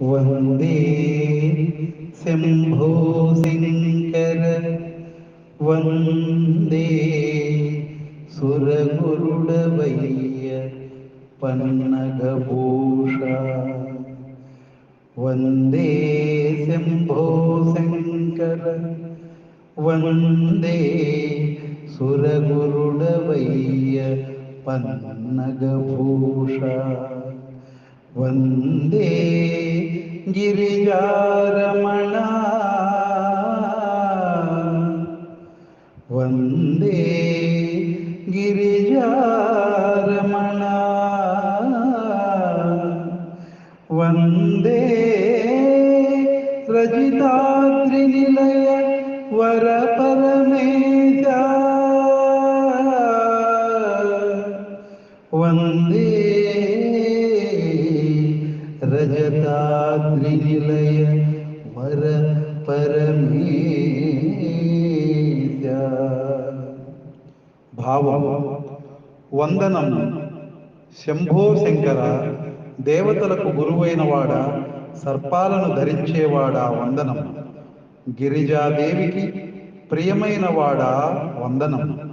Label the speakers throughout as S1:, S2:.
S1: वन्दे शम्भो शङ्कर वन्दे सुरगुरुडवैय पन्नगभूषा वन्दे शम्भो शङ्कर वन्दे सुरगुरुडवैय पन्नगभूषा वन्दे गिरिजारमणा। वंदे गिरिजारमणा। वंदे वर पर वंदे పరమేశ వందే వర పరమేశ భావం వందనం శంభో శంకర దేవతలకు గురువైన వాడ సర్పాలను ధరించేవాడా వందనం. గిరిజాదేవికి ప్రియమైన వాడా వందనం.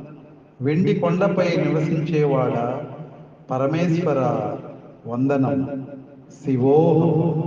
S1: వెండి కొండపై నివసించేవాడా పరమేశ్వర వందనం.
S2: See vos.